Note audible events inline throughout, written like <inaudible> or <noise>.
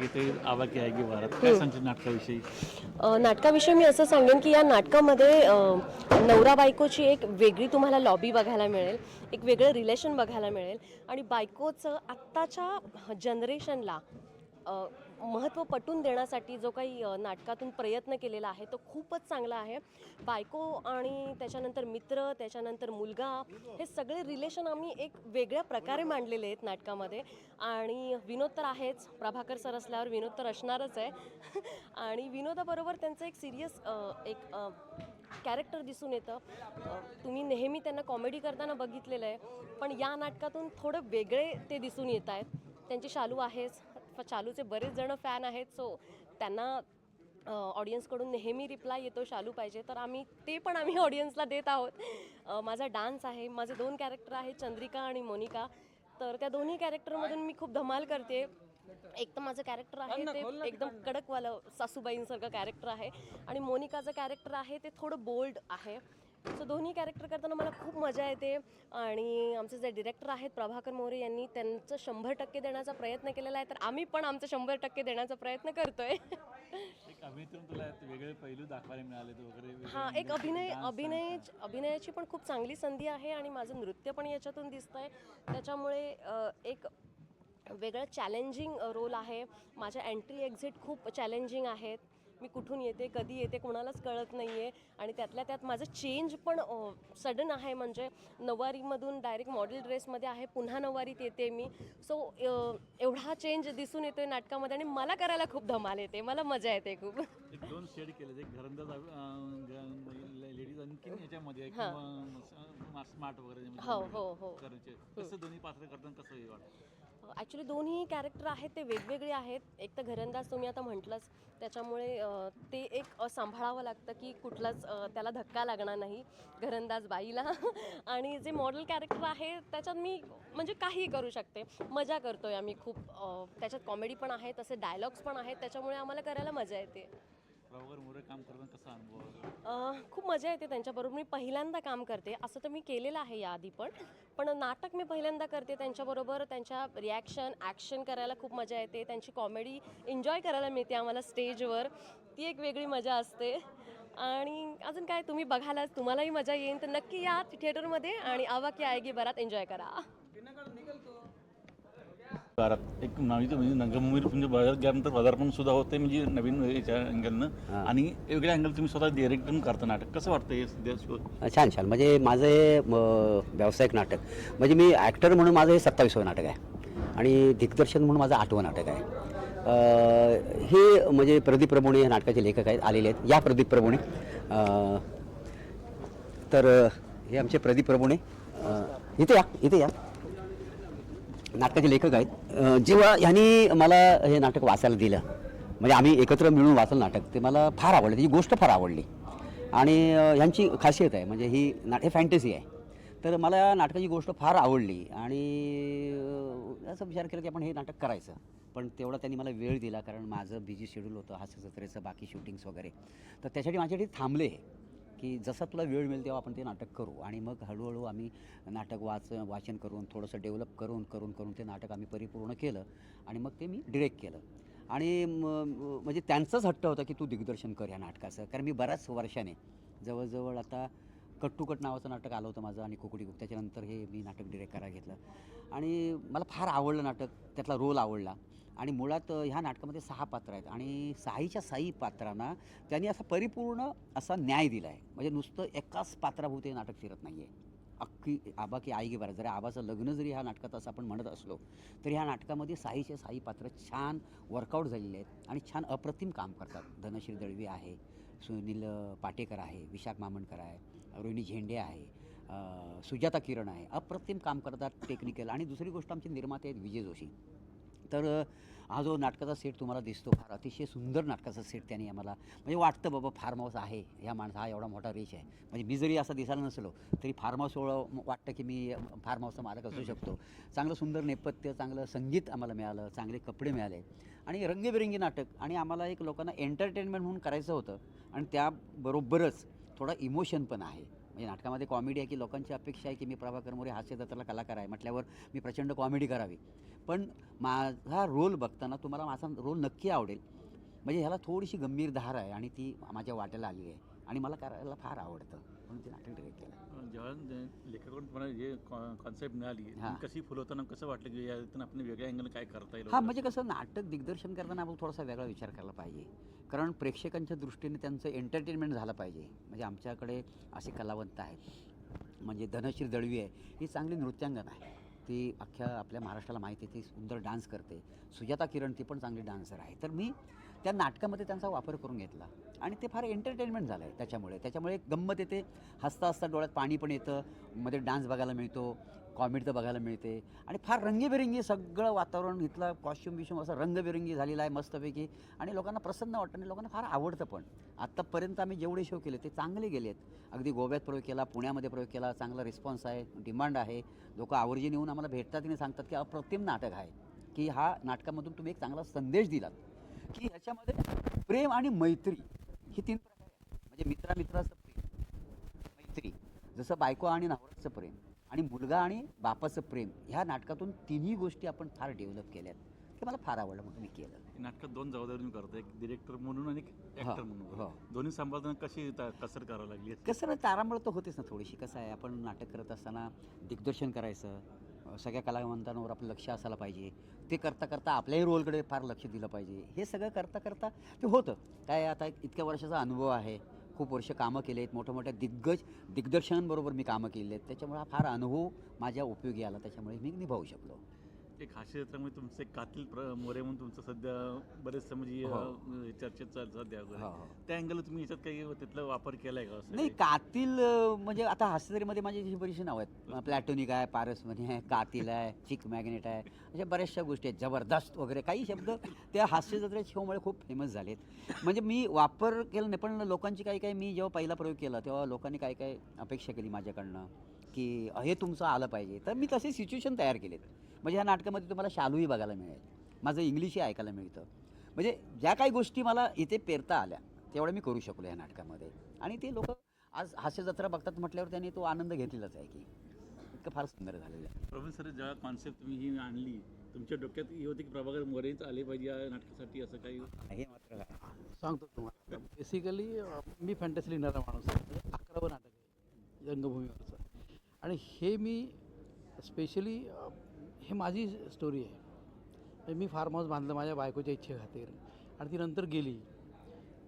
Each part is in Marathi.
आवा की आहे की भारत काय नाटकाविषयी? नाटकाविषयी मी असं सांगेन की या नाटकामध्ये नवरा बायकोची एक वेगळी तुम्हाला लॉबी बघायला मिळेल एक वेगळं रिलेशन बघायला मिळेल आणि बायकोचं आत्ताच्या जनरेशनला महत्त्व पटून देण्यासाठी जो काही नाटकातून प्रयत्न केलेला आहे तो खूपच चांगला आहे. बायको आणि त्याच्यानंतर मित्र त्याच्यानंतर मुलगा हे सगळे रिलेशन आम्ही एक वेगळ्या प्रकारे मांडलेले आहेत नाटकामध्ये. आणि विनोद तर आहेच. प्रभाकर सर असल्यावर विनोद तर असणारच आहे. <laughs> आणि विनोदाबरोबर त्यांचं एक सिरियस एक कॅरेक्टर दिसून येतं. तुम्ही नेहमी त्यांना कॉमेडी करताना बघितलेलं आहे. पण या नाटकातून थोडं वेगळे ते दिसून येत आहेत. त्यांची शालू आहेच. शालूचे बरेच जण फॅन आहेत सो त्यांना ऑडियन्सकडून नेहमी रिप्लाय येतो शालू पाहिजे. तर आम्ही ते पण आम्ही ऑडियन्सला देत आहोत. माझा डान्स आहे माझे दोन कॅरेक्टर आहेत चंद्रिका आणि मोनिका. तर त्या दोन्ही कॅरेक्टरमधून मी खूप धमाल करते. एक तर माझं कॅरेक्टर आहे ते एकदम कडकवालं सासूबाईंसारखं कॅरेक्टर आहे. आणि मोनिकाचं कॅरेक्टर आहे ते थोडं बोल्ड आहे. सो दोन्ही कॅरेक्टर करताना मला खूप मजा येते आणि आमचे जे डिरेक्टर आहेत प्रभाकर मोरे यांनी त्यांचं शंभर टक्के देण्याचा प्रयत्न केलेला आहे. तर आम्ही पण आमचं शंभर टक्के देण्याचा प्रयत्न करतोय. एक तुला वेगळे पैलू दाखवायला मिळाले वगैरे हा एक म्हणजे अभिनय अभिनय अभिनयाची पण खूप चांगली संधी आहे आणि माझं नृत्य पण याच्यातून दिसतंय. त्याच्यामुळे अ, एक वेगळं चॅलेंजिंग रोल आहे. माझ्या एंट्री एक्झिट खूप चॅलेंजिंग आहेत. मी कुठून येते कधी येते कोणालाच कळत नाही आहे आणि त्यातल्या त्यात माझं चेंज पण सडन आहे. म्हणजे नऊवारीमधून डायरेक्ट मॉडेल ड्रेसमध्ये आहे पुन्हा नऊवारीत येते मी. सो एवढा चेंज दिसून येतोय नाटकामध्ये आणि मला करायला खूप धमाल येते. मला मजा येते खूप. एक दोन शेड केले लेडीज आणखी याच्यामध्ये स्मार्ट वगैरे हो हो हो. कसं दोन्ही पात्र करताना कसं हे ॲक्च्युली दोन्ही कॅरेक्टर आहेत ते वेगवेगळे आहेत. एक तर घरंदाज तुम्ही आता म्हटलंच त्याच्यामुळे ते एक सांभाळावं लागतं की कुठलाच त्याला धक्का लागणार नाही घरंदाज बाईला. <laughs> आणि जे मॉडेल कॅरेक्टर आहे त्याच्यात मी म्हणजे काहीही करू शकते. मजा करतो आहे आम्ही खूप. त्याच्यात कॉमेडी पण आहे तसे डायलॉग्स पण आहेत त्याच्यामुळे आम्हाला करायला मजा येते. प्रभाकर मोरे काम करताना कसा अनुभव खूप मजा येते त्यांच्याबरोबर. मी पहिल्यांदा काम करते. असं तर मी केलेलं आहे याआधी पण. पण नाटक मी पहिल्यांदा करते त्यांच्याबरोबर. त्यांच्या रिॲक्शन ॲक्शन करायला खूप मजा येते. त्यांची कॉमेडी एन्जॉय करायला मिळते आम्हाला स्टेजवर ती एक वेगळी मजा असते. आणि अजून काय तुम्ही बघालाच तुम्हालाही मजा येईल तर नक्की या थिएटरमध्ये आणि आवा की आएगी बरात एन्जॉय करा. भारत एक नवीन म्हणजे रंगभूमी म्हणजे बाजारात गेल्यानंतर बाजारपण सुद्धा होते म्हणजे नवीन याच्या अँगलनं आणि वेगळ्या अँगल तुम्ही स्वतः डिरेक्ट पण करता नाटक. कसं वाटतं हे सध्या शो? छान छान. म्हणजे माझं हे व्यावसायिक नाटक. म्हणजे मी ॲक्टर म्हणून माझं हे सत्तावीसवं नाटक आहे. आणि दिग्दर्शन म्हणून माझं आठवं नाटक आहे. हे म्हणजे प्रदीप प्रभुणे या नाटकाचे लेखक आहेत आलेले आहेत. या प्रदीप प्रभुणे तर हे आमचे प्रदीप प्रभुणे इथे या इथे या. नाटकाचे लेखक आहेत. जेव्हा ह्यांनी मला हे नाटक वाचायला दिलं म्हणजे आम्ही एकत्र मिळून वाचलं नाटक ते मला फार आवडलं त्याची गोष्ट फार आवडली. आणि ह्यांची खासियत आहे म्हणजे ही नाट हे फॅन्टसी आहे. तर मला या नाटकाची गोष्ट फार आवडली आणि असं विचार केला की आपण हे नाटक करायचं. पण तेवढा त्यांनी मला वेळ दिला कारण माझं बिझी शेड्यूल होतं हास्यजत्रेचं बाकी शूटिंग्स वगैरे. तर त्यासाठी माझ्यासाठी थांबले की जसा तुला वेळ मिळेल तेव्हा आपण ते नाटक करू. आणि मग हळूहळू आम्ही नाटक वाच वाचन करून थोडंसं डेव्हलप करून करून करून ते नाटक आम्ही परिपूर्ण केलं आणि मग ते मी डिरेक्ट केलं. आणि म्हणजे त्यांचाच हट्ट होता की तू दिग्दर्शन कर या नाटकाचं. कारण मी बऱ्याच वर्षाने जवळजवळ आता कट्टुकट नावाचं नाटक आलं होतं माझं आणि कुकुडी कुक. त्याच्यानंतर हे मी नाटक डिरेक्ट करायला घेतलं. आणि मला फार आवडलं नाटक. त्यातला रोल आवडला. आणि मुळात ह्या नाटकामध्ये सहा पात्र आहेत आणि साईच्या साई पात्रांना त्यांनी असा परिपूर्ण असा न्याय दिला आहे म्हणजे नुसतं एकाच पात्राभोवती नाटक फिरत नाही आहे अख्खी आबा की आई गे बरा जरी आबाचं लग्न जरी ह्या नाटकात असं आपण म्हणत असलो तरी ह्या नाटकामध्ये साईचे साई पात्र छान वर्कआउट झालेले आहेत आणि छान अप्रतिम काम करतात. धनश्री दळवी आहे सुनील पाटेकर आहे विशाख मामणकर आहे रोहिणी झेंडे आहे सुजाता किरण आहे. अप्रतिम काम करतात टेक्निकल आणि दुसरी गोष्ट आमचे निर्माते आहेत विजय जोशी. तर हा जो नाटकाचा सेट तुम्हाला दिसतो फार अतिशय सुंदर नाटकाचा सेट त्यांनी आम्हाला म्हणजे वाटतं बाबा फार्म हाऊस आहे ह्या माणसा हा एवढा मोठा रेश आहे. म्हणजे मी जरी असं दिसायला नसलो तरी फार्म हाऊस वाटतं की मी फार्म हाऊसचा मालक असू शकतो. चांगलं सुंदर नेपथ्य चांगलं संगीत आम्हाला मिळालं चांगले कपडे मिळाले. आणि रंगीबेरंगी नाटक आणि आम्हाला एक लोकांना एंटरटेनमेंट म्हणून करायचं होतं. आणि त्याबरोबरच थोडा इमोशन पण आहे. म्हणजे नाटकामध्ये कॉमेडी आहे की लोकांची अपेक्षा आहे की मी प्रभाकर मोरे हास्य जत्रेला कलाकार आहे म्हटल्यावर मी प्रचंड कॉमेडी करावी. पण माझा रोल बघताना तुम्हाला माझा रोल नक्की आवडेल. म्हणजे ह्याला थोडीशी गंभीर धार आहे आणि ती माझ्या वाट्याला आली आहे. आणि मला करायला फार आवडतं. म्हणून ते नाटक केलं. जेव्हा लेखकाकडून तुम्हाला जे कॉन्सेप्ट मिळाली ती हां. कशी फुलवताना कसं वाटलं की यातून आपण वेगळ्या अँगल काय करता येईल हां म्हणजे कसं नाटक दिग्दर्शन करताना आपण थोडासा वेगळा विचार करायला पाहिजे. कारण प्रेक्षकांच्या दृष्टीने त्यांचं एंटरटेनमेंट झालं पाहिजे. म्हणजे आमच्याकडे असे कलावंत आहेत. म्हणजे धनश्री दळवी आहे. ही चांगली नृत्यांगन आहे. ती अख्ख्या आपल्या महाराष्ट्राला माहिती आहे. ती सुंदर डान्स करते. सुजाता किरण ती पण चांगली डान्सर आहे. तर मी त्या नाटकामध्ये त्यांचा वापर करून घेतला. आणि ते फार एंटरटेनमेंट झालं आहे त्याच्यामुळे. त्याच्यामुळे एक गंमत येते. हसता हसता डोळ्यात पाणी पण येतं. मध्ये डान्स बघायला मिळतो. कॉमेडी तर बघायला मिळते. आणि फार रंगीबेरंगी सगळं वातावरण इथलं कॉस्ट्युम बिश्यूम असं रंगबेरंगी झालेलं आहे मस्तपैकी. आणि लोकांना प्रसन्न वाटतं आणि लोकांना फार आवडतं पण. आत्तापर्यंत आम्ही जेवढे शो केले ते चांगले गेले आहेत अगदी गोव्यात प्रयोग केला पुण्यामध्ये प्रयोग केला चांगला रिस्पॉन्स आहे डिमांड आहे. लोक आवर्जून येऊन आम्हाला भेटतात आणि सांगतात की अप्रतिम नाटक आहे. की हा नाटकामधून तुम्ही एक चांगला संदेश दिलात. की ह्याच्यामध्ये प्रेम आणि मैत्री ही तीन प्रकार आहेत. म्हणजे मित्रा मित्राचं प्रेम मैत्री जसं बायको आणि नवऱ्याचं प्रेम आणि मुलगा आणि बापाचं प्रेम ह्या नाटकातून तिन्ही गोष्टी आपण फार डेव्हलप केल्यात. ते मला फार आवडलं म्हणून मी केलं. नाटकात दोन जबाबदारी तुम्ही करता एक डिरेक्टर म्हणून आणि एक ऍक्टर हो, म्हणून हो. दोन्ही सांभाळताना कशी कसरत करावी लागली? कसं ना तारांबळ तर होतेच ना थोडीशी. कसं आहे आपण नाटक करत असताना दिग्दर्शन करायचं सगळ्या कलावंतांवर आपलं लक्ष असायला पाहिजे. ते करता करता आपल्याही रोलकडे फार लक्ष दिलं पाहिजे. हे सगळं करता करता ते होतं. काय आता इतक्या वर्षाचा अनुभव आहे. खूप वर्ष कामं केले आहेत. मोठ्या मोठ्या दिग्गज दिग्दर्शनांबरोबर मी कामं केली आहेत. त्याच्यामुळे हा फार अनुभव माझ्या उपयोगी आला. त्याच्यामुळे मी निभावू शकलो. एक हास्य जत्रामध्ये तुमचं कातील प्र मोरे म्हणून तुमचं सध्या बरेचसं म्हणजे हो. चर्चेत सध्या. हो, हो. त्या अँगल तुम्ही याच्यात काही तिथला वापर केलाय का असं? नाही कातील म्हणजे आता हास्यजरीमध्ये माझी जी बरीचशी नावं आहेत. प्लॅटोनिक आहे पारसमणी आहे कातील आहे चिक मॅग्नेट आहे अशा बऱ्याचशा गोष्टी आहेत. जबरदस्त वगैरे काही शब्द त्या हास्यजत्रे शोमुळे खूप फेमस झालेत. म्हणजे मी वापर केला नाही पण लोकांची काही काही मी जेव्हा पहिला प्रयोग केला तेव्हा लोकांनी काही काही अपेक्षा केली माझ्याकडनं की हे तुमचं आलं पाहिजे. तर मी तसे सिच्युएशन तयार केलेत. म्हणजे ह्या नाटकामध्ये तुम्हाला शालूही बघायला मिळेल. माझं इंग्लिशही ऐकायला मिळतं. म्हणजे ज्या काही गोष्टी मला इथे पेरता आल्या तेवढ्या मी करू शकलो या नाटकामध्ये. आणि ते लोक आज हास्य जत्रा बघतात म्हटल्यावर त्यांनी तो आनंद घेतलेलाच आहे की. इतकं फार सुंदर झालेलं आहे. प्रवीण सर जेव्हा कॉन्सेप्ट तुम्ही ही आणली तुमच्या डोक्यात ही होती की प्रभाकर मोरेच आले पाहिजे या नाटकासाठी असं काही? हे मात्र. सांगतो तुम्हाला. बेसिकली मी फॅन्टसी लिहिणारा माणूस आहे. म्हणजे अकरावं नाटक आहे रंगभूमीवरचं. आणि हे मी स्पेशली हे माझी स्टोरी आहे. म्हणजे मी फार्म हाऊस बांधलं माझ्या बायकोच्या इच्छेखातीर आणि ती नंतर गेली.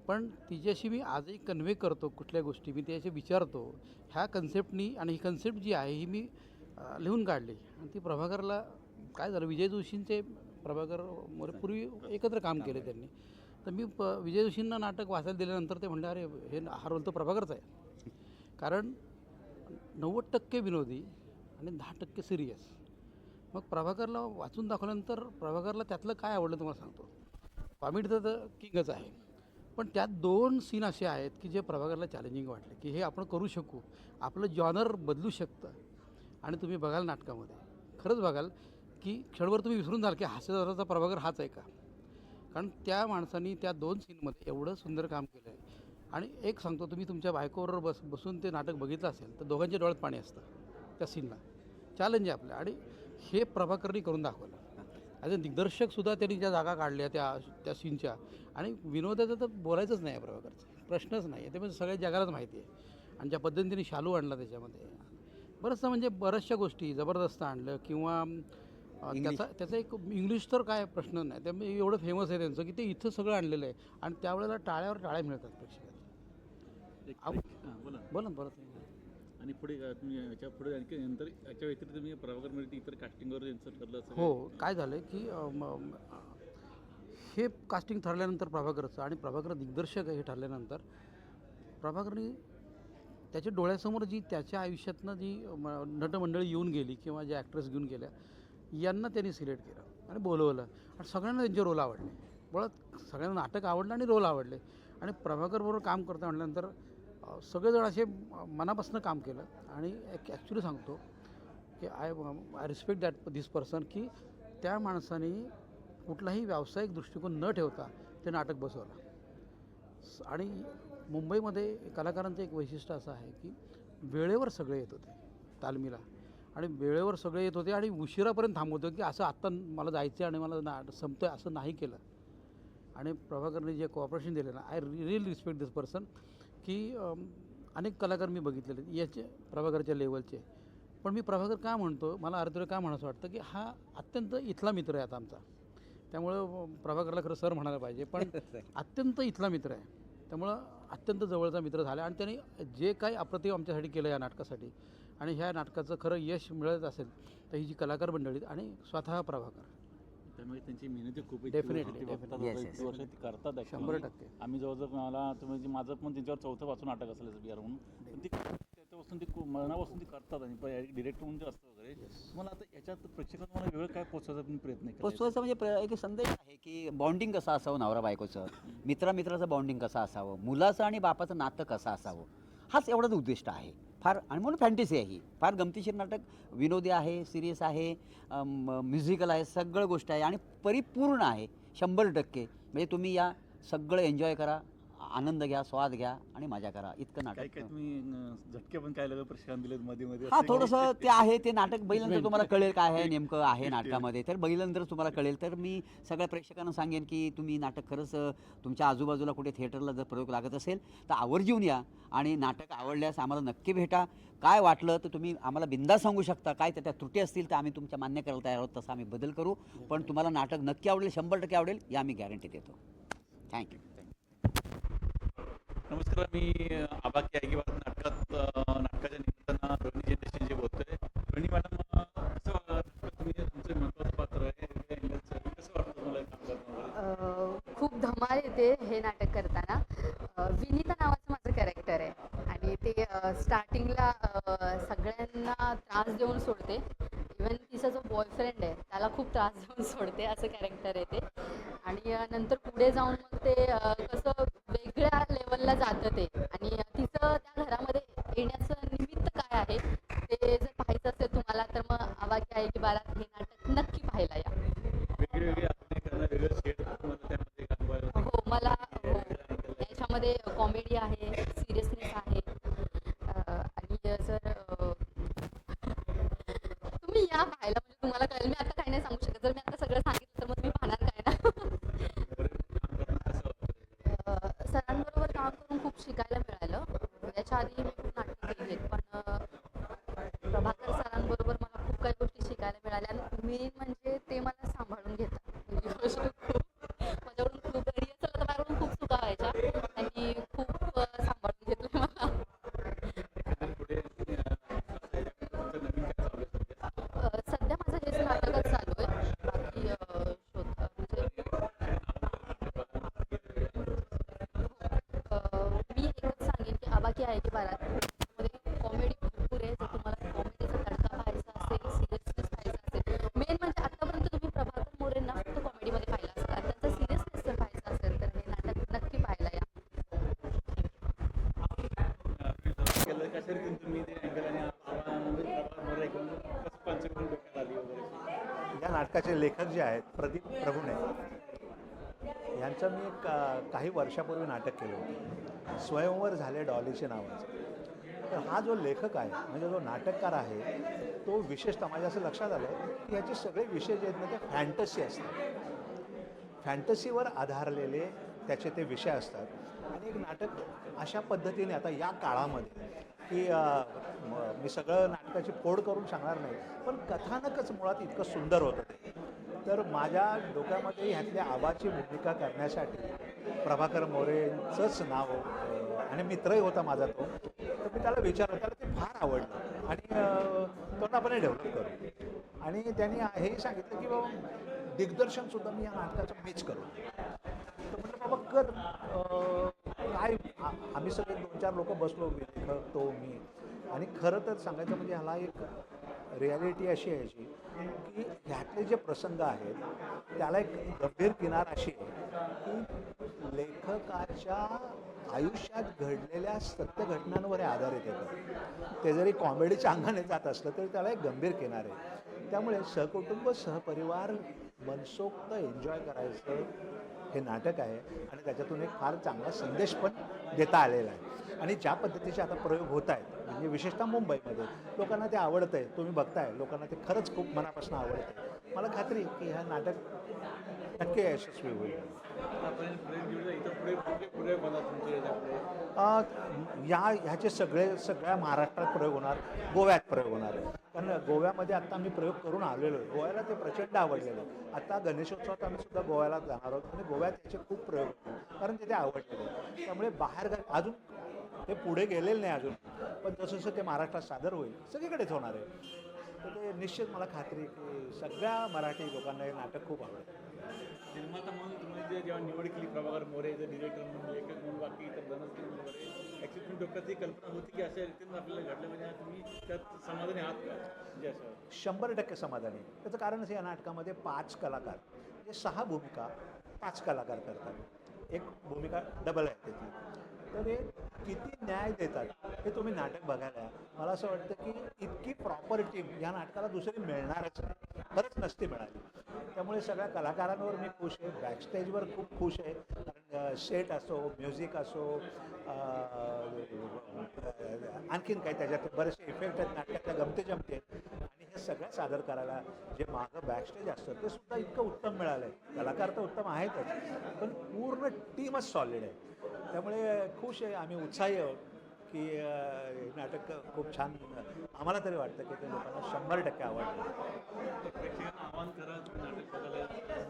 पण तिच्याशी मी आजही कन्व्हे करतो कुठल्या गोष्टी. मी त्याच्याशी विचारतो. ह्या कन्सेप्टनी आणि ही कन्सेप्ट जी आहे ही मी लिहून काढली. आणि ती प्रभाकरला काय झालं विजय जोशींचे प्रभाकर पूर्वी एकत्र काम केले त्यांनी. तर मी प विजय जोशींना नाटक वाचायला दिल्यानंतर ते म्हणले अरे हे हा रोल तर प्रभाकरचा आहे. कारण नव्वद टक्के विनोदी आणि दहा टक्के सिरियस मग प्रभाकरला वाचून दाखवल्यानंतर प्रभाकरला त्यातलं काय आवडलं तुम्हाला सांगतो. कॉमेडी तर तर किंगच आहे. पण त्यात दोन सीन असे आहेत की जे प्रभाकरला चॅलेंजिंग वाटले की हे आपण करू शकू आपलं जॉनर बदलू शकतं. आणि तुम्ही बघाल नाटकामध्ये. खरंच बघाल की क्षणभर तुम्ही विसरून जाल की हास्यदाराचा प्रभाकर हाच आहे का? कारण त्या माणसांनी त्या दोन सीनमध्ये एवढं सुंदर काम केलं आहे आणि एक सांगतो तुम्ही तुमच्या बायकोवर बस बसून ते नाटक बघितलं असेल तर दोघांच्या डोळ्यात पाणी असतं त्या सीनला चॅलेंज आहे आपल्या आणि हे प्रभाकरनी करून दाखवलं. ॲज अ दिग्दर्शकसुद्धा त्यांनी ज्या जागा काढल्या त्या त्या सीनच्या. आणि विनोदाचं तर बोलायचंच नाही आहे प्रभाकरचं. प्रश्नच नाही आहे. ते म्हणजे सगळ्या जगालाच माहिती आहे. आणि ज्या पद्धतीने शालू आणला त्याच्यामध्ये. बरंचसं म्हणजे बऱ्याचशा गोष्टी जबरदस्त आणलं किंवा त्याचा त्याचा एक इंग्लिश तर काय प्रश्न नाही. त्यामुळे एवढं फेमस आहे त्यांचं की ते इथं सगळं आणलेलं आहे. आणि त्यावेळेला टाळ्यावर टाळ्या मिळतात प्रेक्षकांना. बोला. बोला आणि पुढे तुम्ही याच्यापुढे आणखी नंतर याच्या व्यतिरिक्त तुम्ही प्रभाकर मिळते इतर कास्टिंगवर यांचं ठरलं असं हो काय झालं की हे कास्टिंग ठरल्यानंतर प्रभाकरचं आणि प्रभाकर दिग्दर्शक हे ठरल्यानंतर प्रभाकरनी त्याच्या डोळ्यासमोर जी त्याच्या आयुष्यातनं जी म- नटमंडळी येऊन गेली किंवा ज्या ॲक्ट्रेस घेऊन गेल्या यांना त्यांनी सिलेक्ट केलं आणि बोलवलं. आणि सगळ्यांना त्यांचे रोल आवडले. मुळात सगळ्यांना नाटक आवडलं आणि रोल आवडले. आणि प्रभाकरबरोबर काम करता म्हटल्यानंतर सगळेजण असे मनापासून काम केलं. आणि एक ॲक्च्युली सांगतो की I I respect that this person की त्या माणसाने कुठलाही व्यावसायिक दृष्टिकोन न ठेवता ते नाटक बसवलं. आणि मुंबईमध्ये कलाकारांचं एक वैशिष्ट्य असं आहे की वेळेवर सगळे येत होते तालमीला. आणि वेळेवर सगळे येत होते आणि उशिरापर्यंत थांबवतो की असं आत्ता मला जायचं आणि मला ना आहे असं नाही केलं. आणि प्रभाकरने जे कॉपरेशन दिलं ना I really respect this person की अनेक कलाकार मी बघितलेले याचे प्रभाकरच्या लेवलचे. पण मी प्रभाकर का म्हणतो मला अर्धवेळ का म्हणायचं वाटतं की हा अत्यंत इथला मित्र आहे आता आमचा. त्यामुळं प्रभाकरला खरं सर म्हणायला पाहिजे पण <laughs> अत्यंत इथला मित्र आहे. त्यामुळं अत्यंत जवळचा मित्र झाला आणि त्यांनी जे काही अप्रतिम आमच्यासाठी केलं या नाटकासाठी आणि ह्या नाटकाचं खरं यश मिळत असेल तर ही जी कलाकार मंडळी आणि स्वतः प्रभाकर. त्यामुळे त्यांची मेहनती खूप. आता Yes, इतकी वर्ष ती करतात. शंभर टक्के. आम्ही जवळजवळ मला तुम्ही जे माझं पण त्यांच्यावर चौथं वाचून नाटक असेल बिहार म्हणून. पण ती त्याच्यापासून ती मनापासून ती करतात आणि डिरेक्ट म्हणून जे असतं वगैरे. मला आता याच्यात प्रेक्षकांना मला वेळ काय पोचवायचा तुम्ही प्रयत्न पोचवायचा म्हणजे एक संदेश आहे की बॉन्डिंग कसं असावं नवरा बायकोचं? मित्रामित्राचं बॉन्डिंग कसं असावं? मुलाचं आणि बापाचं नातं कसं असावं? हाच एवढाच उद्दिष्ट आहे. फार आणि म्हणून फॅन्टसी आहे ही. फार गमतीशीर नाटक विनोदी आहे सिरियस आहे म्युझिकल आहे सगळं गोष्ट आहे आणि परिपूर्ण आहे शंभर टक्के. म्हणजे तुम्ही या सगळं एन्जॉय करा आनंद घ्या स्वाद घ्या आणि मजा करा. इतकं नाटक. काय तुम्ही झटके पण काय प्रशांत दिलेत मध्ये मध्ये हा थोडंसं ते आहे ते नाटक बैलनंतर तुम्हाला कळेल काय आहे नेमकं आहे नाटकामध्ये. तर बैलनंतर तुम्हाला कळेल. तर मी सगळ्या प्रेक्षकांना सांगेन की तुम्ही नाटक खरंच तुमच्या आजूबाजूला कुठे थिएटरला जर प्रयोग लागत असेल तर आवर्जून या. आणि नाटक आवडल्यास आम्हाला नक्की भेटा. काय वाटलं तर तुम्ही आम्हाला बिंदा सांगू शकता. काय त्याच्या त्रुटी असतील तर आम्ही तुमच्या मान्य करायला तयार आहोत तसं आम्ही बदल करू. पण तुम्हाला नाटक नक्की आवडेल शंभर टक्के आवडेल या आम्ही गॅरंटी देतो. थँक्यू नमस्कार मी आबाकी नाटकात नाटकाच्या निमित्तानं रोहिणी जनरेशनशी बोलतोय. रोहिणी मॅडम कसं वाटतं तुम्ही तुमचं महत्वाचं पात्र आहे. कसं वाटतं तुम्हाला खूप धमाल येते हे नाटक करताना. विनीता नावाचं माझं कॅरेक्टर आहे आणि ते स्टार्टिंगला सगळ्यांना त्रास देऊन सोडते. इवन तिचा जो बॉयफ्रेंड आहे त्याला खूप त्रास देऊन सोडते असं कॅरेक्टर आहे ते. आणि नंतर पुढे जाऊन मग ते कसं वेगळ्या लेवलला जातं ते आणि तिचं त्या घरामध्ये येण्याचं निमित्त काय आहे ते जर पाहायचं असेल तुम्हाला तर मग आवाकी आहे की बारात हे नाटक नक्की पाहायला या वेगळे वेगळे अभिनय करणं वेगळं शेड तुम्हाला त्यामध्ये काम करायला हो मला हो याच्यामध्ये कॉमेडी आहे सिरियसनेस आहे अं, आणि जर अं, तुम्ही या पाहायला म्हणजे तुम्हाला कळेल मी आता काही नाही सांगू शकत जर मी आता सगळं सांगितलं तर मग तुम्ही पाहणार काय ना अं, सरांबरोबर काम करून खूप शिकायला मिळालं याच्या आधी मी खूप नाटकं केली आहेत पण अं, प्रभाकर सरांबरोबर मला खूप काही गोष्टी शिकायला मिळाल्या आणि मेन म्हणजे ते मला सांभाळून घेतात ही गोष्ट खूप माझ्याकडून खूप घरी असेल तर माझ्याकडून खूप चुका व्हायच्या त्यांनी खूप अं, सांभाळून घेतलं मला पुढे तुमचं नवीन काय चालू आहे सध्या? अं, सध्या माझं हेच नाटकच चालू आहे बाकी अं, शोध म्हणजे अं, मी एकच सांगेन की बारात मध्ये कॉमेडी भरपूर आहे. जर तुम्हाला कॉमेडीचा तडका पाहायचा असेल सिरियसनेस पाहायचा असेल मेन म्हणजे आतापर्यंत तुम्ही प्रभाकर मोरेंना फक्त कॉमेडीमध्ये पाहिला असेल आणि त्यांचा सिरियसनेस जर पाहायचा असेल तर हे नाटक नक्की पाहायला या. या नाटकाचे लेखक जे आहेत प्रदीप प्रभुणे यांचं मी एक काही वर्षापूर्वी नाटक केलं होतं. स्वयंवर झाले डॉलीचे नावाचं. तर हा जो लेखक आहे म्हणजे जो नाटककार आहे तो विशेषतः माझ्या असं लक्षात आलं की ह्याचे सगळे विषय जे आहेत ना ते फॅन्टसी असतात. फॅन्टसीवर आधारलेले त्याचे ते विषय असतात. आणि एक नाटक अशा पद्धतीने आता या काळामध्ये की मी सगळं नाटकाची फोड करून सांगणार नाही पण कथानकच मुळात इतकं सुंदर होतं ते. तर माझ्या डोक्यामध्ये ह्यातल्या आबाची भूमिका करण्यासाठी प्रभाकर मोरेंचंच नाव आणि मित्रही होता माझा तो. तर मी त्याला विचारलं त्याला ते फार आवडलं. आणि तो आपण डेव्हलप करू. आणि त्यांनी हेही सांगितलं की बाबा दिग्दर्शनसुद्धा मी या नाटकाचं मीच करू. तर म्हटलं बाबा कर. काय आम्ही सगळे दोन चार लोक बसलो लेखक तो मी. आणि खरं तर सांगायचं म्हणजे ह्याला एक रियालिटी अशी आहे जी की ह्यातले जे प्रसंग आहेत त्याला एक गंभीर किनार अशी आहे की लेखकाच्या आयुष्यात घडलेल्या सत्य घटनांवर हे आधारित येतं ते. जरी कॉमेडीच्या अंगाने जात असलं तरी त्याला एक गंभीर किनार आहे. त्यामुळे सहकुटुंब सहपरिवार मनसोक्त एन्जॉय करायचं हे नाटक आहे आणि त्याच्यातून एक फार चांगला संदेश पण देता आलेला आहे. आणि ज्या पद्धतीचे आता प्रयोग होत आहेत म्हणजे विशेषतः मुंबईमध्ये लोकांना ते आवडतं आहे तुम्ही बघताय लोकांना ते खरंच खूप मनापासून आवडतं आहे मला खात्री की हा नाटक नक्की यशस्वी होईल. या ह्याचे सगळे सगळ्या महाराष्ट्रात प्रयोग होणार गोव्यात प्रयोग होणार आहे कारण गोव्यामध्ये आत्ता आम्ही प्रयोग करून आलेलो आहे. गोव्याला ते प्रचंड आवडलेलं आहे. आता गणेशोत्सवात आम्ही सुद्धा गोव्याला जाणार आहोत. आणि गोव्यात याचे खूप प्रयोग होतील कारण तिथे आवडलेले आहे. त्यामुळे बाहेर अजून ते पुढे गेलेलं नाही अजून. पण जसं जसं ते महाराष्ट्रात सादर होईल सगळीकडेच होणार आहे. तर ते निश्चित मला खात्री की सगळ्या मराठी लोकांना हे नाटक खूप आवडेल निर्माता म्हणून तुम्ही जे जेव्हा निवड केली प्रभाकर मोरे जर डिरेक्टर म्हणून लेखक म्हणून बाकी इतर धनश्री म्हणून वगैरे ॲक्च्युली तुम्ही डोक्यात ही कल्पना होती की अशा रीतीनं आपल्याला घडलं म्हणजे तुम्ही त्यात समाधानी आहात का? म्हणजे असं. शंभर टक्के समाधानी. त्याचं कारणच या नाटकामध्ये पाच कलाकार म्हणजे सहा भूमिका पाच कलाकार करतात. एक भूमिका डबल आहे त्याची. तर हे किती न्याय देतात हे तुम्ही नाटक बघायला मला असं वाटतं की इतकी प्रॉपर टीम या नाटकाला दुसरी मिळणारच खरंच नसती मिळाली. त्यामुळे सगळ्या कलाकारांवर मी खुश आहे बॅकस्टेजवर खूप खुश आहे. कारण सेट असो म्युझिक असो आणखीन काही त्याच्यात बरेचसे इफेक्ट आहेत नाटकातल्या गमते जमते आणि हे सगळ्या सादर करायला जे मागं बॅकस्टेज असतं ते सुद्धा इतकं उत्तम मिळालं आहे कलाकार तर उत्तम आहेतच पण पूर्ण टीमच सॉलिड आहे. त्यामुळे खुश आहे आम्ही उत्साही आहोत की हे नाटक खूप छान आम्हाला तरी वाटतं की ते लोकांना शंभर टक्के आवडतं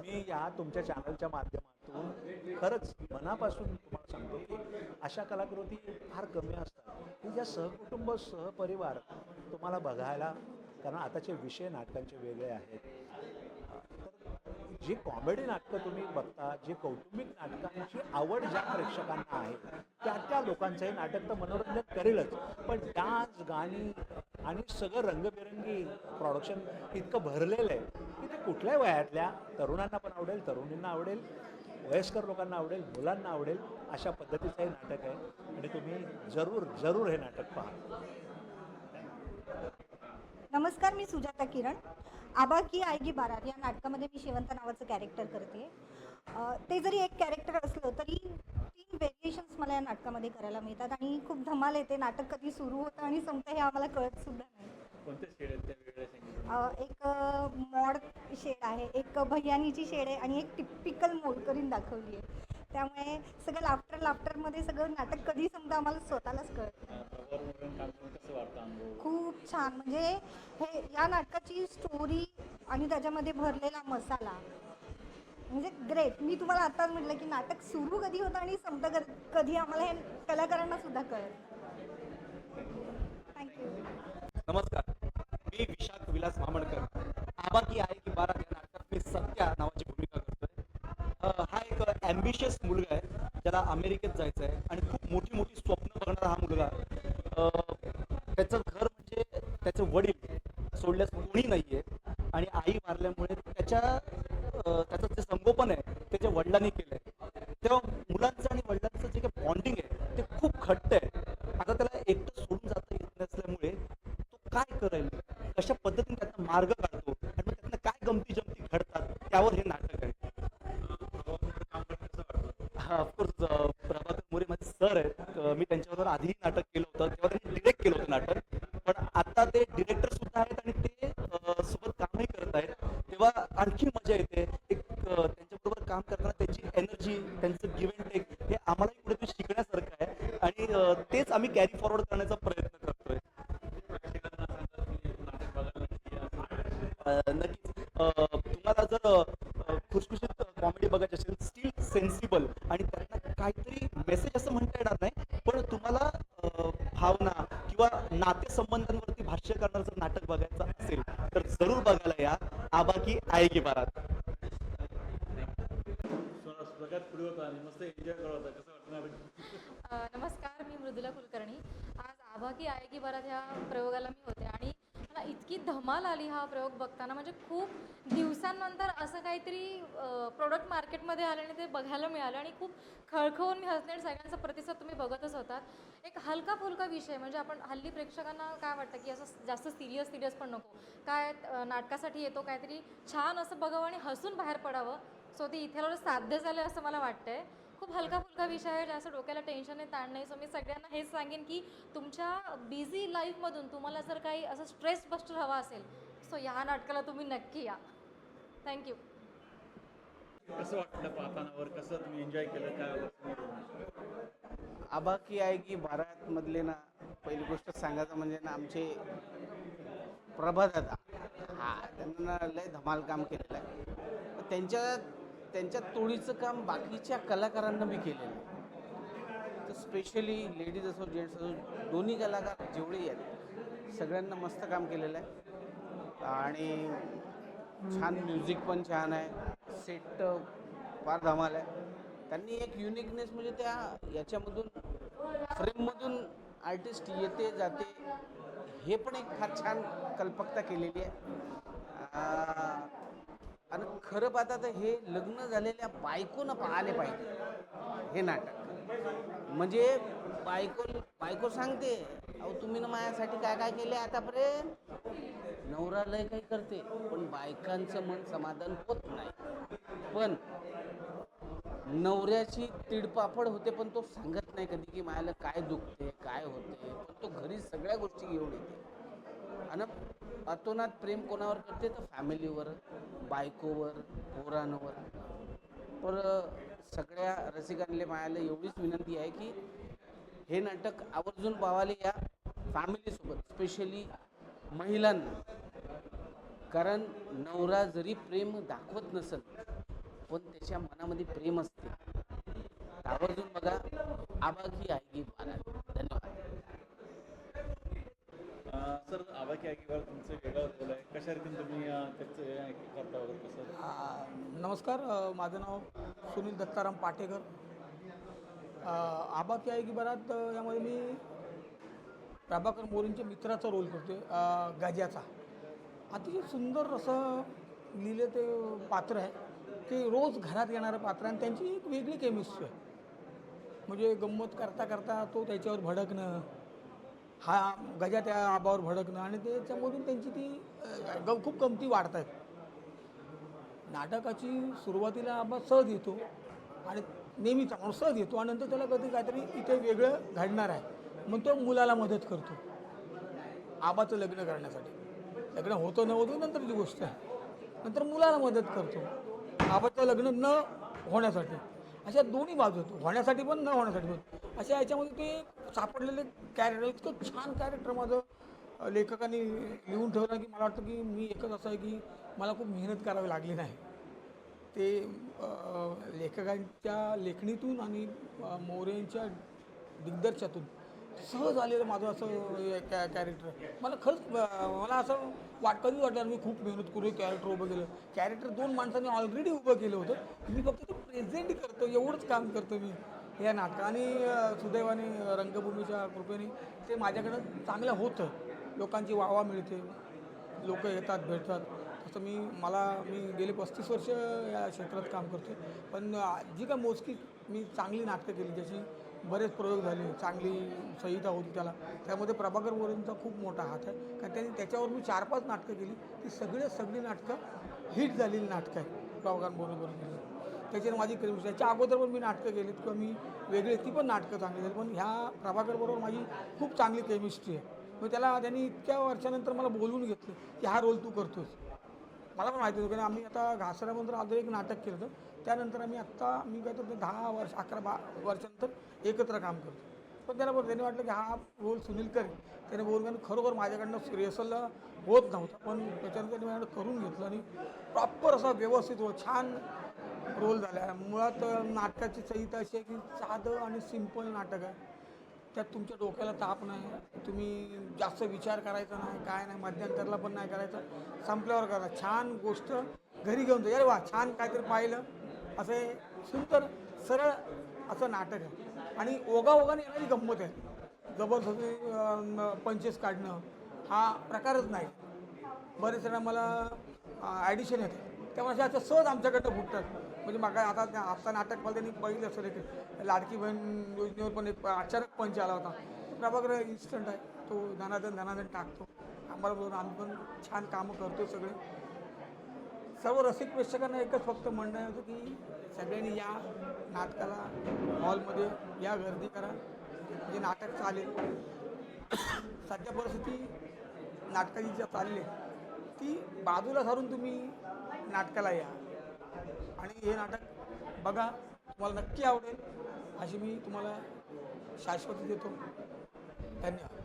मी या तुमच्या चॅनलच्या माध्यमातून खरंच मनापासून तुम्हाला सांगतो की अशा कलाकृती फार कमी असतात. की ज्या सहकुटुंब सहपरिवार तुम्हाला बघायला कारण आताचे विषय नाटकांचे वेगळे आहेत. तर जी कॉमेडी नाटकं तुम्ही बघता जी कौटुंबिक नाटकांची आवड ज्या प्रेक्षकांना आहे त्या त्या लोकांचं हे नाटक तर मनोरंजन करेलच. पण डान्स गाणी आणि सगळं रंगबिरंगी प्रॉडक्शन इतकं भरलेलं आहे की ते कुठल्याही वयातल्या तरुणांना पण आवडेल तरुणींना आवडेल वयस्कर लोकांना आवडेल मुलांना आवडेल अशा पद्धतीचं हे नाटक आहे. आणि तुम्ही जरूर जरूर हे नाटक पहा. नमस्कार मी सुजाता किरण. आबा की आयगी बारात या नाटकामध्ये मी शेवंत नावाचं कॅरेक्टर करते. ते जरी एक कॅरेक्टर असलं तरी तीन व्हेरिएशन्स मला या नाटकामध्ये करायला मिळतात आणि खूप धमाल येते. नाटक कधी सुरू होतं आणि संपतं हे आम्हाला कळत सुद्धा नाही. एक मॉड शेड आहे एक भैयानीची शेड आहे आणि एक टिपिकल मोडकरीन दाखवली आहे. त्यामुळे सगळं लाफ्टर लाफ्टरमध्ये सगळं नाटक कधी संपतं आम्हाला स्वतःलाच कळत खूप छान. म्हणजे हे या नाटकाची स्टोरी आणि त्याच्यामध्ये भरलेला मसाला म्हणजे ग्रेट मी तुम्हाला आताच म्हटलं की नाटक सुरू कधी होतं आणि संपतं कधी आम्हाला हे कलाकारांना सुद्धा कळेल थँक्यू नमस्कार. मी विशाख विलास मामणकर. आबा की आहे की बारा या नाटकात मी सत्या नावाची भूमिका करतोय अ, हा एक ॲम्बिशियस मुलगा आहे ज्याला अमेरिकेत जायचं आहे आणि खूप मोठी मोठी स्वप्न बघणारा हा मुलगा त्याचं घर म्हणजे त्याचे वडील सोडल्यास कोणी नाही आहे आणि आई वारल्यामुळे त्याच्या अ, त्याचं जे संगोपन आहे ते जे वडिलांनी केलं आहे तेव्हा मुलांचं आणि वडिलांचं जे काही बॉन्डिंग आहे ते खूप घट्ट आहे आता त्याला एकटं सोडून जाता येत नसल्यामुळे तो काय करेल कशा पद्धतीने त्यातनं मार्ग काढतो आणि मग त्यातनं काय गमती जमती घडतात त्यावर हे नाटक आहे हा ऑफकोर्स प्रभाकर मोरे माझे सर आहेत अ, मी त्यांच्याबरोबर आधीही नाटक केलं होतं तेव्हा त्यांनी डिरेक्ट केलं होतं नाटक पण आता ते डिरेक्टर सुद्धा आहेत आणि ते अ, सोबत कामही करत आहेत तेव्हा आणखी मजा येते एक अ, त्यांच्याबरोबर काम करताना त्यांची एनर्जी त्यांचं गिव्ह अँड टेक हे आम्हालाही कुठेतरी शिकण्यासारखं आहे आणि अ, तेच आम्ही कॅरी फॉरवर्ड करण्याचा प्रयत्न करतोय प्रेक्षकांना सांगा तुम्ही नाटक बघायला नक्की या. अ, नक्कीच अ, तुम्हाला जर अ, खुसखुशीत कॉमेडी बघायची असेल स्टील सेन्सिबल आणि त्यांना काहीतरी मेसेज असं म्हणता येणार नाही पण तुम्हाला अ, भावना किंवा नातेसंबंधांवरती भाष्य करणारं जर नाटक बघायचं असेल तर जरूर बघायला या आबा की आहे की बारात सोना सगळ्यात पुढे होता आणि मस्त एन्जॉय करत होता कसं आहे की अ, नमस्कार मी मृदुला कुलकर्णी. आज आभा की आहे की बरात ह्या प्रयोगाला मी होते आणि इतकी धमाल आली हा प्रयोग बघताना. म्हणजे खूप दिवसांनंतर असं काहीतरी प्रोडक्ट मार्केटमध्ये आलं आणि ते बघायला मिळालं आणि खूप खळखळून मी हसले आणि सगळ्यांचा प्रतिसाद तुम्ही बघतच होतात. एक हलका फुलका विषय म्हणजे आपण हल्ली प्रेक्षकांना काय वाटतं की असं जास्त सिरियस सिरियस पण नको. काय नाटकासाठी येतो काहीतरी छान असं बघावं आणि हसून बाहेर पडावं. सो ते इथे साध्य झालं असं मला वाटतंय. खूप हलका फुलका विषय आहे जास्त डोक्याला टेन्शन आहे ताण नाही. सो मी सगळ्यांना हेच सांगेन की तुमच्या बिझी लाईफमधून तुम्हाला जर काही असं स्ट्रेस बस्टर हवा असेल सो ह्या नाटकाला तुम्ही नक्की या. थँक्यू कसं वाटलं पाहतानावर कसं तुम्ही एन्जॉय केलं काय? आबा की आहे की बारातमधले ना पहिली गोष्ट सांगायचं म्हणजे ना आमचे प्रभादादा हा त्यांना लय धमाल काम केलेलं आहे. त्यांच्या त्यांच्या तोडीचं काम बाकीच्या कलाकारांना मी केलेलं आहे. तर स्पेशली लेडीज असो जेंट्स असो दोन्ही कलाकार जेवढे आहेत सगळ्यांना मस्त काम केलेलं आहे. आणि छान म्युझिक पण छान आहे. सेट फार धमाल आहे. त्यांनी एक युनिकनेस म्हणजे त्या याच्यामधून फ्रेममधून आर्टिस्ट येते जाते हे पण एक फार छान कल्पकता केलेली आहे. आणि खरं पाहता तर हे लग्न झालेल्या बायकोनं पाहिले पाहिजे. हे नाटक. म्हणजे बायको बायको सांगते अहो तुम्ही ना माझ्यासाठी काय काय केले आतापर्यंत? नवरा लय काही करते पण बायकांचं मन समाधान होत नाही. पण नवऱ्याची तिडपापड होते पण तो सांगत नाही कधी की मायाला काय दुखते काय होते पण तो घरी सगळ्या गोष्टी घेऊन येते. आणि अतोनात प्रेम कोणावर करते? तर फॅमिलीवर बायकोवर पोरांवर. पर सगळ्या रसिकांना मायाला एवढीच विनंती आहे की हे नाटक आवर्जून पावाले या फॅमिलीसोबत स्पेशली महिलांना. कारण नवरा जरी प्रेम दाखवत नसेल पण त्याच्या मनामध्ये प्रेम असते. आवर्जून बघा आबाकी आहे की बारात धन्यवाद. सर आबाकी आगीवर तुमचं वेगळं रोल आहे. कशा रीतीने तुम्ही त्याचं करता वगैरे कसं? नमस्कार अ, माझं नाव सुनील दत्ताराम पाटेकर. अ, आबा की आहे की बरात अ, यामध्ये मी प्रभाकर मोरींच्या मित्राचा रोल करतो आहे गाज्याचा. अतिशय सुंदर असं लिहिलं ते पात्र आहे. ते रोज घरात येणारं पात्र आहे आणि त्यांची एक वेगळी केमिस्ट्री आहे. म्हणजे गंमत करता करता तो त्याच्यावर भडकणं हा गजा त्या आबावर भडकणं आणि त्याच्यामधून त्यांची ती ग खूप गमती वाढत आहेत. नाटकाची सुरुवातीला आबा सहज येतो आणि नेहमीचा माणूस सहज येतो आणि नंतर त्याला कधी काहीतरी इथे वेगळं घडणार आहे. मग तो मुलाला मदत करतो. आबाचं लग्न करण्यासाठी. लग्न होतं न होतं नंतरची गोष्ट आहे. नंतर मुलाला मदत करतो. आबाचं लग्न न होण्यासाठी. अशा दोन्ही बाजू होण्यासाठी पण न होण्यासाठी पण. अशा याच्यामध्ये ते सापडलेले कॅरेक्टर इतकं छान कॅरेक्टर माझं. लेखकाने लेखकांनी लिहून ठेवलं की मला वाटतं की मी एकच असं आहे की मला खूप मेहनत करावी लागली नाही. ते लेखकांच्या लेखणीतून आणि मोरेंच्या दिग्दर्शातून सहज आलेलं माझं असं हे कॅ कॅरेक्टर मला खरंच मला असं वाट कधी वाटलं मी खूप मेहनत करू कॅरेक्टर उभं केलं. कॅरेक्टर दोन माणसांनी ऑलरेडी उभं केलं होतं. मी फक्त ते प्रेझेंट करतो एवढंच काम करतो मी. या नाटकाने आणि सुदैवाने रंगभूमीच्या कृपेने ते माझ्याकडं चांगलं होतं. लोकांची वाहवा मिळते. लोक येतात भेटतात. तसं मी मला मी गेले पस्तीस वर्ष या क्षेत्रात काम करतो पण जी काय मोजकी मी चांगली नाटकं केली ज्याची बरेच प्रयोग झाले चांगली संहिता होती त्याला. त्यामध्ये प्रभाकर मोरेंचा खूप मोठा हात आहे. कारण त्यांनी त्याच्यावर मी चार पाच नाटकं केली. ती सगळे सगळी नाटकं हिट झालेली नाटकं आहे प्रभाकर मोरेबरोबर केली त्याच्याने माझी केली त्याच्या अगोदर पण मी नाटकं केलीत किंवा मी वेगळी ती पण नाटकं चांगली झाली. पण ह्या प्रभाकरबरोबर माझी खूप चांगली केमिस्ट्री आहे. मग त्याला त्यांनी इतक्या वर्षानंतर मला बोलवून घेतलं की हा रोल तू करतोस. मला पण माहिती होतं की आम्ही आता घासऱ्यानंतर अजून एक नाटक केलं होतं. त्यानंतर आम्ही आत्ता मी काय तर दहा वर्ष अकरा बा वर्षानंतर एकत्र काम करतो पण त्याला बरं त्याने वाटलं की हा रोल सुनील करेल. त्याने बोलून खरोखर माझ्याकडनं रिहर्सलला होत नव्हता. पण त्याच्यानंतर त्यांनी करून घेतलं आणि प्रॉपर असा व्यवस्थित हो छान रोल झाला आहे. मुळात नाटकाची संहिता अशी आहे की साधं आणि सिंपल नाटक आहे. त्यात तुमच्या डोक्याला ताप नाही तुम्ही जास्त विचार करायचा नाही काय नाही मध्यंतरला पण नाही करायचं. संपल्यावर करा. छान गोष्ट घरी घेऊन जा. अरे वा छान काहीतरी पाहिलं. असं हे सुंदर सरळ असं नाटक आहे. आणि ओगाओगाने येणारी गंमत आहे. जबरदस्ती पंचेस काढणं हा प्रकारच नाही. बरेच जण मला ॲडिशन येते. त्यामुळे अशा अशा सहज आमच्याकडनं फुटतात. म्हणजे मागा आता त्या- आता नाटक मला त्यांनी बघितलं असेल एक लाडकी बहीण योजनेवर पण एक अचानक पंच आला होता. प्रभाकर इन्स्टंट आहे. तो धनाधन धनाधन टाकतो. आम्हाला बोलून आम्ही पण छान कामं करतो सगळे. सर्व रसिक प्रेक्षकांना एकच फक्त म्हणणं आहे होतं की सगळ्यांनी या नाटकाला हॉलमध्ये या गर्दी करा. म्हणजे नाटक चालेल. सध्या परिस्थिती नाटकाची जी चालली आहे ती बाजूला सारून तुम्ही नाटकाला या. आणि हे नाटक बघा तुम्हाला नक्की आवडेल. अशी मी तुम्हाला शाश्वती देतो. धन्यवाद.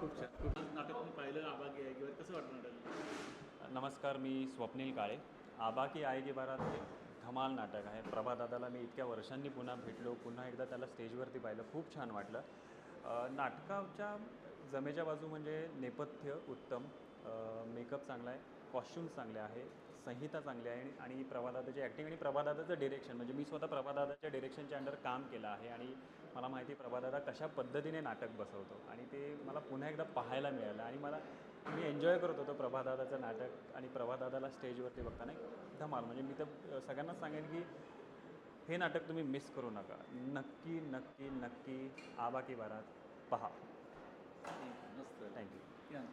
खूप छान. नाटक तुम्ही पाहिलं आबागी आहे. किंवा कसं नमस्कार मी स्वप्नील काळे. आबा की आय की बारात हे धमाल नाटक आहे. प्रभादादाला मी इतक्या वर्षांनी पुन्हा भेटलो. पुन्हा एकदा त्याला स्टेजवरती पाहिलं. खूप छान वाटलं. नाटकाच्या जमेच्या बाजू म्हणजे नेपथ्य उत्तम. मेकअप चांगला आहे. कॉस्ट्युम्स चांगले आहे. संहिता चांगली आहे आणि- प्रभादादाची ॲक्टिंग आणि प्रभादादाचं डिरेक्शन म्हणजे मी स्वतः प्रभादादाच्या डिरेक्शनच्या अंडर काम केलं आहे आणि मला माहिती प्रभादादा कशा पद्धतीने नाटक बसवतो आणि ते मला पुन्हा एकदा पाहायला मिळालं आणि मला मी एन्जॉय करत होतो प्रभादादाचं नाटक आणि प्रभादादाला स्टेजवरती बघताना धमाल. म्हणजे मी तर सगळ्यांनाच सांगेन की हे नाटक तुम्ही मिस करू नका. नक्की नक्की नक्की आबा की बारात पहा. मस्त. थँक्यू.